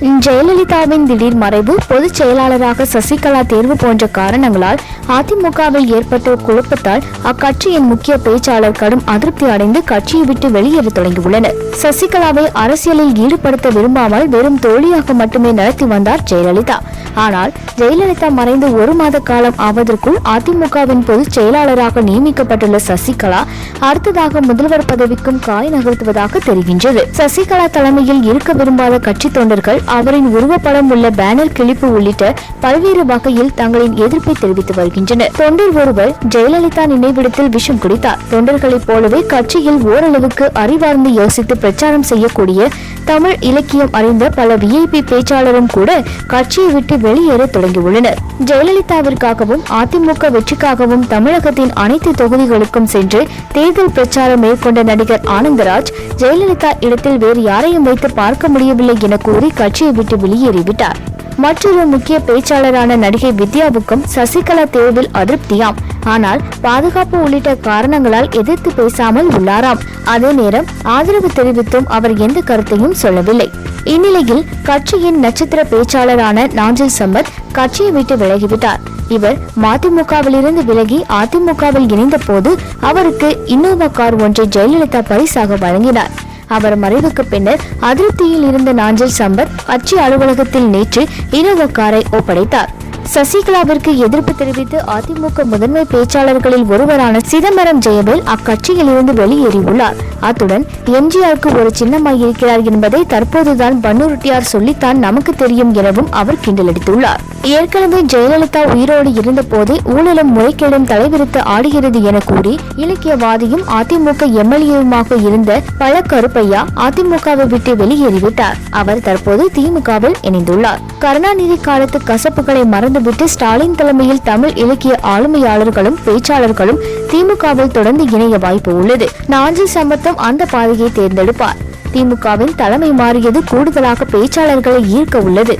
ஜெயலலிதாவின் திடீர் மறைவு பொதுச் செயலாளராக சசிகலா தேர்வு போன்ற காரணங்களால் அதிமுகவில் ஏற்பட்ட குழப்பத்தால் அக்கட்சியின் முக்கிய பேச்சாளர் கடும் அதிருப்தி அடைந்து கட்சியை விட்டு வெளியேற தொடங்கியுள்ளனர். சசிகலாவை அரசியலில் ஈடுபடுத்த விரும்பாமல் வெறும் தோழியாக மட்டுமே நடத்தி வந்தார் ஜெயலலிதா. ஆனால் ஜெயலலிதா மறைந்து ஒரு மாத காலம் ஆவதற்குள் அதிமுகவின் பொதுச் செயலாளராக நியமிக்கப்பட்டுள்ள சசிகலா அடுத்ததாக முதல்வர் பதவிக்கும் காய் நகர்த்துவதாக தெரிகின்றது. சசிகலா தலைமையில் இருக்க விரும்பாத கட்சி தொண்டர்கள் அவரின் உருவப்படம் உள்ள பேனர் கிழிப்பு உள்ளிட்ட பல்வேறு வகையில் தங்களின் எதிர்ப்பை தெரிவித்து வருகின்றனர். தொண்டர் ஒருவர் ஜெயலலிதா நினைவிடத்தில் விஷம் குடித்தார். தொண்டர்களைப் போலவே கட்சியில் ஓரளவுக்கு அறிவார்ந்து யோசித்து பிரச்சாரம் செய்யக்கூடிய தமிழ் இலக்கியம் அறிந்த பல விஐபி பேச்சாளரும் கூட கட்சியை விட்டு வெளியேற தொடங்கியுள்ளனர். ஜெயலலிதாவிற்காகவும் அதிமுக வெற்றிக்காகவும் தமிழகத்தின் அனைத்து தொகுதிகளுக்கும் சென்று தேர்தல் பிரச்சாரம் மேற்கொண்ட நடிகர் ஆனந்தராஜ் ஜெயலலிதா இடத்தில் வேறு யாரையும் வைத்து பார்க்க முடியவில்லை என கூறி கட்சியை விட்டு வெளியேறிவிட்டார். மற்றொரு முக்கிய பேச்சாளரான நடிகை வித்யாவுக்கும் சசிகலா தேர்வில் அதிருப்தியாம். ஆனால் பாதுகாப்பு உள்ளிட்ட காரணங்களால் எதிர்த்து பேசாமல் உள்ளாராம். அதே நேரம் ஆதரவு தெரிவித்தும் அவர் எந்த கருத்தையும் சொல்லவில்லை. இந்நிலையில் கட்சியின் நட்சத்திர பேச்சாளரான நாஞ்சில் சம்பத் கட்சியை விட்டு விலகிவிட்டார். இவர் மதிமுகவிலிருந்து விலகி அதிமுகவில் இணைந்த போது அவருக்கு இன்னோவா கார் ஒன்றை ஜெயலலிதா பரிசாக வழங்கினார். அவர் மறைவுக்கு பின்னர் அதிருப்தியில் இருந்த நாஞ்சல் சம்பத் கட்சி அலுவலகத்தில் நேற்று இனோவா காரை ஒப்படைத்தார். சசிகலாவிற்கு எதிர்ப்பு தெரிவித்து அதிமுக முதன்மை பேச்சாளர்களில் ஒருவரான சிதம்பரம் ஜெயவேல் அக்கட்சியில் இருந்து வெளியேறியுள்ளார். அத்துடன் எம்ஜிஆருக்கு ஒரு சின்னமாய் இருக்கிறார் என்பதை தற்போதுதான் பன்னுருட்டியார் சொல்லித்தான் நமக்கு தெரியும் எனவும் அவர் கிண்டலடித்துள்ளார். ஏற்கனவே ஜெயலலிதா உயிரோடு இருந்த போதே ஊழலும் முறைகேடும் தலைவிரித்து ஆடுகிறது என கூறி இலக்கியவாதியும் அதிமுக எம்எல்ஏவுமாக இருந்த பல கருப்பையா அதிமுகவை விட்டு வெளியேறிவிட்டார். அவர் தற்போது திமுகவில் இணைந்துள்ளார். கருணாநிதி காலத்து கசப்புகளை மறந்து மறந்துவிட்டு ஸ்டாலின் தலைமையில் தமிழ் இலக்கிய ஆளுமையாளர்களும் பேச்சாளர்களும் திமுகவில் தொடர்ந்து இணைய வாய்ப்பு உள்ளது. நாஞ்சில் சம்பத்தம் அந்த பாதையை தேர்ந்தெடுப்பார். திமுகவின் தலைமை மாறியது கூடுதலாக பேச்சாளர்களை ஈர்க்க உள்ளது.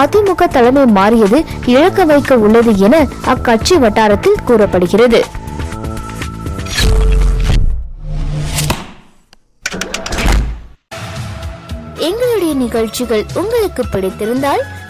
அதிமுக தலைமை மாறியது இழக்க வைக்க உள்ளது என அக்கட்சி வட்டாரத்தில் கூறப்படுகிறது. எங்களுடைய நிகழ்ச்சிகள் உங்களுக்கு பிடித்திருந்தால்